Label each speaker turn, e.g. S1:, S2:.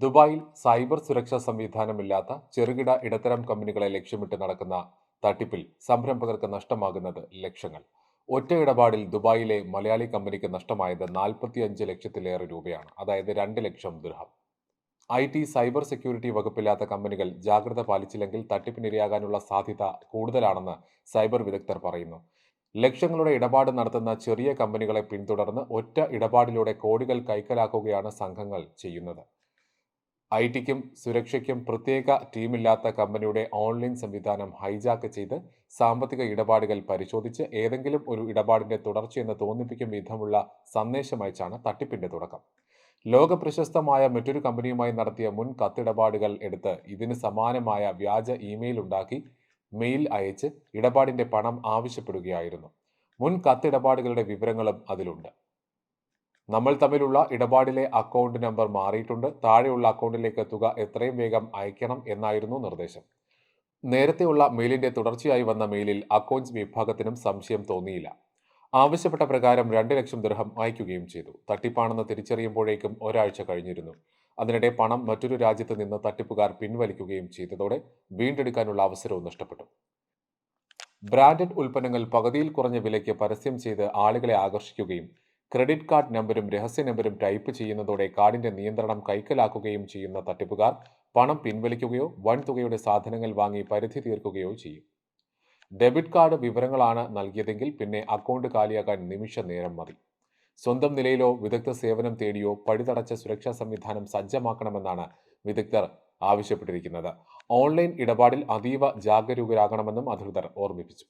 S1: ദുബായിൽ സൈബർ സുരക്ഷാ സംവിധാനമില്ലാത്ത ചെറുകിട ഇടത്തരം കമ്പനികളെ ലക്ഷ്യമിട്ട് നടക്കുന്ന തട്ടിപ്പിൽ സംരംഭകർക്ക് നഷ്ടമാകുന്നത് ലക്ഷങ്ങൾ. ഒറ്റ ഇടപാടിൽ ദുബായിലെ മലയാളി കമ്പനിക്ക് നഷ്ടമായത് നാൽപ്പത്തിയഞ്ച് ലക്ഷത്തിലേറെ രൂപയാണ്. അതായത് രണ്ട് ലക്ഷം ദൃഹം ഐ ടി സൈബർ സെക്യൂരിറ്റി വകുപ്പില്ലാത്ത കമ്പനികൾ ജാഗ്രത പാലിച്ചില്ലെങ്കിൽ തട്ടിപ്പിനിരയാകാനുള്ള സാധ്യത കൂടുതലാണെന്ന് സൈബർ വിദഗ്ധർ പറയുന്നു. ലക്ഷങ്ങളുടെ ഇടപാട് നടത്തുന്ന ചെറിയ കമ്പനികളെ പിന്തുടർന്ന് ഒറ്റ ഇടപാടിലൂടെ കോടികൾ കൈക്കലാക്കുകയാണ് സംഘങ്ങൾ ചെയ്യുന്നത്. ഐ ടിക്കും സുരക്ഷയ്ക്കും പ്രത്യേക ടീമില്ലാത്ത കമ്പനിയുടെ ഓൺലൈൻ സംവിധാനം ഹൈജാക്ക് ചെയ്ത് സാമ്പത്തിക ഇടപാടുകൾ പരിശോധിച്ച് ഏതെങ്കിലും ഒരു ഇടപാടിന്റെ തുടർച്ചയെന്ന് തോന്നിപ്പിക്കും വിധമുള്ള സന്ദേശം അയച്ചാണ് തട്ടിപ്പിന്റെ തുടക്കം. ലോക പ്രശസ്തമായ മറ്റൊരു കമ്പനിയുമായി നടത്തിയ മുൻ കത്തിടപാടുകൾ എടുത്ത് ഇതിന് സമാനമായ വ്യാജ ഇമെയിൽ ഉണ്ടാക്കി മെയിൽ അയച്ച് ഇടപാടിന്റെ പണം ആവശ്യപ്പെടുകയായിരുന്നു. മുൻ കത്തിടപാടുകളുടെ വിവരങ്ങളും അതിലുണ്ട്. നമ്മൾ തമ്മിലുള്ള ഇടപാടിലെ അക്കൗണ്ട് നമ്പർ മാറിയിട്ടുണ്ട്. താഴെയുള്ള അക്കൗണ്ടിലേക്ക് തുക എത്രയും വേഗം അയക്കണം എന്നായിരുന്നു നിർദ്ദേശം. നേരത്തെയുള്ള മെയിലിന്റെ തുടർച്ചയായി വന്ന മെയിലിൽ അക്കൗണ്ട്സ് വിഭാഗത്തിനും സംശയം തോന്നിയില്ല. ആവശ്യപ്പെട്ട പ്രകാരം രണ്ട് ലക്ഷം ദൃഹം അയക്കുകയും ചെയ്തു. തട്ടിപ്പാണെന്ന് തിരിച്ചറിയുമ്പോഴേക്കും ഒരാഴ്ച കഴിഞ്ഞിരുന്നു. അതിനിടെ പണം മറ്റൊരു രാജ്യത്ത് നിന്ന് തട്ടിപ്പുകാർ പിൻവലിക്കുകയും ചെയ്തതോടെ വീണ്ടെടുക്കാനുള്ള അവസരവും നഷ്ടപ്പെട്ടു. ബ്രാൻഡഡ് ഉൽപ്പന്നങ്ങൾ പകുതിയിൽ കുറഞ്ഞ വിലയ്ക്ക് പരസ്യം ചെയ്ത് ആളുകളെ ആകർഷിക്കുകയും ക്രെഡിറ്റ് കാർഡ് നമ്പരും രഹസ്യ നമ്പരും ടൈപ്പ് ചെയ്യുന്നതോടെ കാർഡിന്റെ നിയന്ത്രണം കൈക്കലാക്കുകയും ചെയ്യുന്ന തട്ടിപ്പുകാർ പണം പിൻവലിക്കുകയോ വൻ തുകയുടെ സാധനങ്ങൾ വാങ്ങി പരിധി തീർക്കുകയോ ചെയ്യും. ഡെബിറ്റ് കാർഡ് വിവരങ്ങളാണ് നൽകിയതെങ്കിൽ പിന്നെ അക്കൗണ്ട് കാലിയാക്കാൻ നിമിഷ നേരം മതി. സ്വന്തം നിലയിലോ വിദഗ്ധ സേവനം തേടിയോ പടിതടച്ച സുരക്ഷാ സംവിധാനം സജ്ജമാക്കണമെന്നാണ് വിദഗ്ധർ ആവശ്യപ്പെട്ടിരിക്കുന്നത്. ഓൺലൈൻ ഇടപാടിൽ അതീവ ജാഗരൂകരാകണമെന്നും അധികൃതർ ഓർമ്മിപ്പിച്ചു.